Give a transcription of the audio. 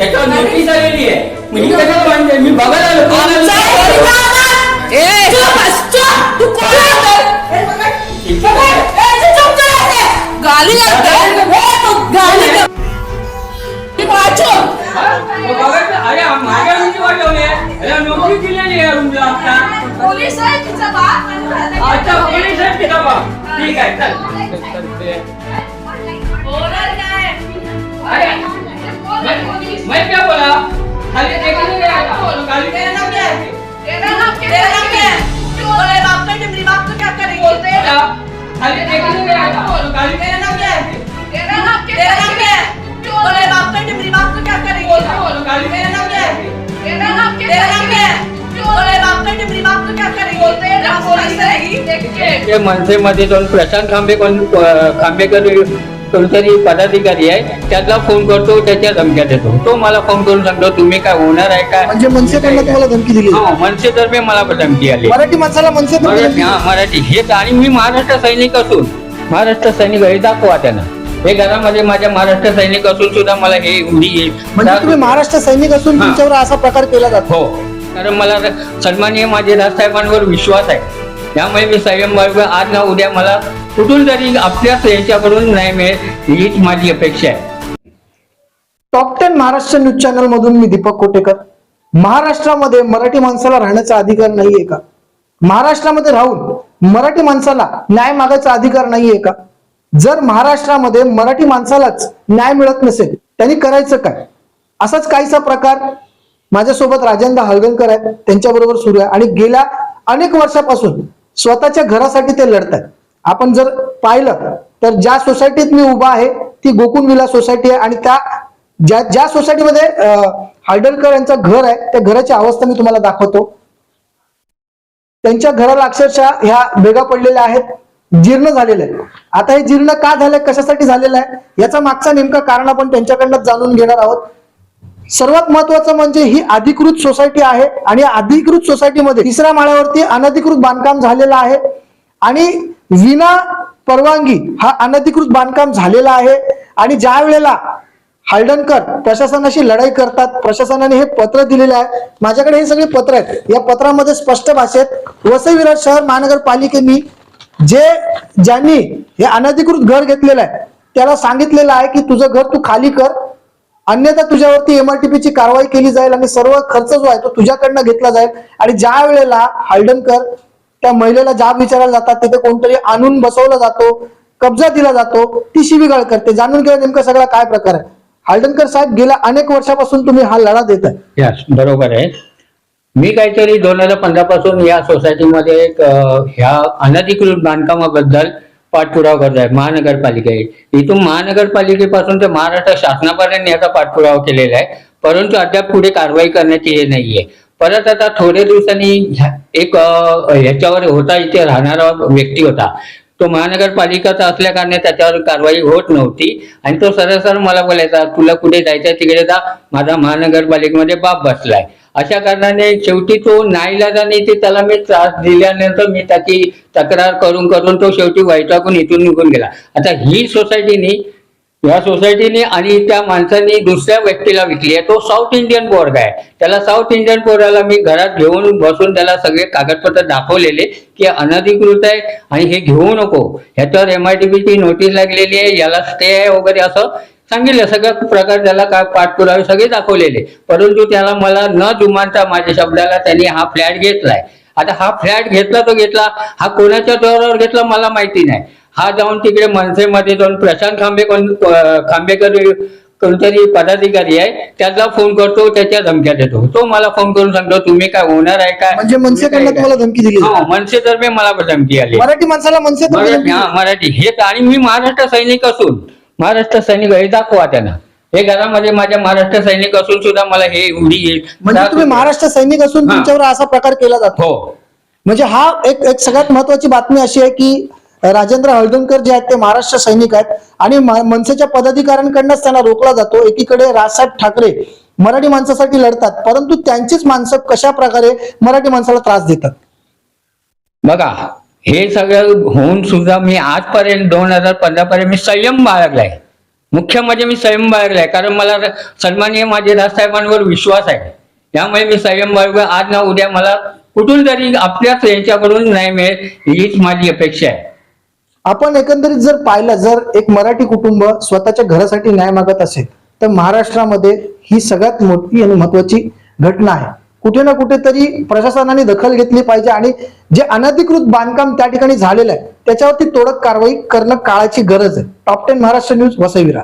त्याच्यावर नोटीस आलेली आहे. मी कशाला म्हणते मी बघायला आलो. कोण आलं? मग बघायचं अरे माझ्या रूमची आहे. अरे नोटीस दिलेली आहे रूमला आता. पोलीस आहे तिचा बाप. ठीक आहे चल. चल, चल. बोलणार ते मनसेमध्ये जाऊन प्रशांत खांबे कोण खांबेकर कोणतरी पदाधिकारी आहे. त्याला फोन करतो त्याच्या धमक्या देतो. तो मला फोन करून सांगतो तुम्ही काय होणार आहे काय म्हणजे मनसेकडनं तुम्हाला धमकी दिली हो मनसेतर्फे मला धमकी आली. मराठी माणसाला मनसे मराठी हा मराठी. हे आणि मी महाराष्ट्र सैनिक असून महाराष्ट्र सैनिक हे दाखवा त्यांना. हे घरामध्ये माझ्या महाराष्ट्र सैनिक असून सुद्धा मला हे एवढी म्हणजे तुम्ही महाराष्ट्र सैनिक असून हा. तुमच्यावर असा प्रकार केला जातो? हो. कारण मला सन्माननीय माझे राजसाहेबांवर विश्वास आहे. त्यामुळे मी संयम बाळगून आज ना उद्या मला कुठून तरी आपल्याच याच्याकडून न्याय मिळेल हीच माझी अपेक्षा आहे. Top ten Maharashtra news channel मधून मी दीपक कोटेकर. महाराष्ट्रामध्ये मराठी माणसाला राहण्याचा अधिकार नाहीये का? महाराष्ट्रामध्ये राहून मराठी माणसाला न्याय मागायचा अधिकार नाहीये का? जर महाराष्ट्रामध्ये मराठी माणसालाच न्याय मिळत नसेल त्यांनी करायचं काय? असाच काहीसा प्रकार माझ्यासोबत राजेंद्र हळदणकर आहेत त्यांच्याबरोबर सुरू आहे. आणि गेल्या अनेक वर्षापासून स्वतःच्या घरासाठी ते लढत आहेत. आपण जर पाहिलं तर ज्या सोसायटीत मी उभा आहे ती गोकुळ विला सोसायटी आहे. आणि त्या ज्या ज्या सोसायटीमध्ये हळदणकर यांचं घर आहे त्या घराची अवस्था मी तुम्हाला दाखवतो. त्यांच्या घराला अक्षरशः ह्या बेगा पडलेल्या आहेत. जीर्ण झालेलं आहे. आता हे जीर्ण का झालंय कशासाठी झालेलं आहे? याचा मागचा नेमका कारण आपण त्यांच्याकडनं जाणून घेणार आहोत. सर्वात महत्वाचं म्हणजे ही अधिकृत सोसायटी आहे आणि अधिकृत सोसायटीमध्ये तिसऱ्या माळ्यावरती अनधिकृत बांधकाम झालेलं आहे. आणि विना परवानगी हा अनधिकृत बांधकाम झालेला आहे. आणि ज्या वेळेला हळदणकर प्रशासनाशी लढाई करतात प्रशासनाने हे पत्र दिलेले आहे. माझ्याकडे हे सगळे पत्र आहेत. या पत्रामध्ये स्पष्ट भाषेत वसई विराट शहर महानगरपालिकेनी जे ज्यांनी हे अनधिकृत घर घेतलेलं आहे त्याला सांगितलेलं आहे की तुझं घर तू खाली कर. अन्यथा तुझ्यावरती एमआरटीपीची कारवाई केली जाईल आणि सर्व खर्च जो आहे तो तुझ्याकडनं घेतला जाईल. आणि ज्या वेळेला हळदणकर त्या महिलेला जाब विचारायला जातात तिथे कोणतरी आणून बसवला जातो कब्जा दिला जातो ती शिवीगाळ करते. जाणून घ्या नेमका सगळा काय प्रकार आहे. हळदणकर साहेब गेल्या अनेक वर्षापासून तुम्ही हा लढा देत आहे बरोबर आहे. मी काहीतरी दोन हजार पंधरा पासून या सोसायटीमध्ये एक ह्या अनधिकृत बांधकामाबद्दल पाठपुरावा करत आहे महानगरपालिका. इथून महानगरपालिकेपासून ते महाराष्ट्र शासनापर्यंत याचा पाठपुरावा केलेला आहे. परंतु अद्याप पुढे कारवाई करण्याची हे नाहीये. परत आता थोड्या दिवसांनी एक ह्याच्यावर होता इथे राहणारा व्यक्ती होता. तो महानगरपालिकाचा असल्या कारणे त्याच्यावर कारवाई होत नव्हती. आणि तो सरसर मला बोलायचा तुला कुठे जायचं तिकडे जा. माझा महानगरपालिकेमध्ये बाप बसलाय. अशा कारणाने शेवटी तो नाईलाजाने ते त्याला मी त्रास दिल्यानंतर मी त्याची तक्रार करून करून तो शेवटी वैतागून इथून निघून गेला. आता ही सोसायटीनी या सोसायटीने आणि त्या माणसाने दुसऱ्या व्यक्तीला विकली आहे. तो साऊथ इंडियन पोरगा आहे. त्याला साऊथ इंडियन पोराला मी घरात घेऊन बसून त्याला सगळे कागदपत्र दाखवलेले की अनधिकृत आहे आणि हे घेऊ नको. ह्याच्यावर एम आय ची नोटीस लागलेली आहे. याला स्टे आहे वगैरे असं सांगितलं. सगळं प्रकार त्याला काय पाठपुरावे सगळे दाखवलेले. परंतु त्याला मला न जुमानता माझ्या शब्दाला त्यांनी हा फ्लॅट घेतलाय. आता हा फ्लॅट घेतला तो घेतला. हा कोणाच्या जोरावर घेतला मला माहिती नाही. हा जाऊन तिकडे मनसेमध्ये जाऊन प्रशांत खांबे कोण खांबेकर कोणतरी पदाधिकारी आहे त्याला फोन करतो त्याच्या धमक्या देतो. तो मला फोन करून सांगतो तुम्ही काय होणार आहे काय म्हणजे मनसेकडनं तुम्हाला धमकी दिली. हो मनसेतर्फे मला धमकी आली. मराठी माणसाला मनसे मराठी हा मराठी. हे आणि मी महाराष्ट्र सैनिक असून महाराष्ट्र सैनिक हे दाखवा त्यांना. हे घरामध्ये माझ्या महाराष्ट्र सैनिक असून सुद्धा मला हे एवढी म्हणजे तुम्ही महाराष्ट्र सैनिक असून. तुमच्यावर असा प्रकार केला जातो. हो. म्हणजे हा एक एक सगळ्यात महत्वाची बातमी अशी आहे की राजेंद्र हळदणकर जे आहेत ते महाराष्ट्र सैनिक आहेत आणि मनसेच्या पदाधिकाऱ्यांकडनंच त्यांना रोखला जातो. एकीकडे राजसाहेब ठाकरे मराठी माणसासाठी लढतात परंतु त्यांचीच माणसं कशा प्रकारे मराठी माणसाला त्रास देतात? बघा हे सगळं होऊन सुद्धा मी आजपर्यंत दोन हजार पंधरा पर्यंत मी संयम बाळगलाय. मुख्य म्हणजे मी संयम बाळगलाय कारण मला सन्माननीय माझे राजसाहेबांवर विश्वास आहे. त्यामुळे मी संयम बाळगला आज ना उद्या मला कुठून तरी आपल्याच यांच्याकडून नाही मिळेल हीच माझी अपेक्षा आहे. आपण एकंदरीत जर पाहिलं जर एक मराठी कुटुंब स्वतःच्या घरासाठी न्याय मागत असेल तर महाराष्ट्रामध्ये ही सगळ्यात मोठी आणि महत्वाची घटना आहे. कुठे ना कुठेतरी प्रशासनाने दखल घेतली पाहिजे आणि जे अनधिकृत बांधकाम त्या ठिकाणी झालेलं आहे त्याच्यावरती तोडक कारवाई करणं काळाची गरज आहे. Top ten Maharashtra news वसईविरा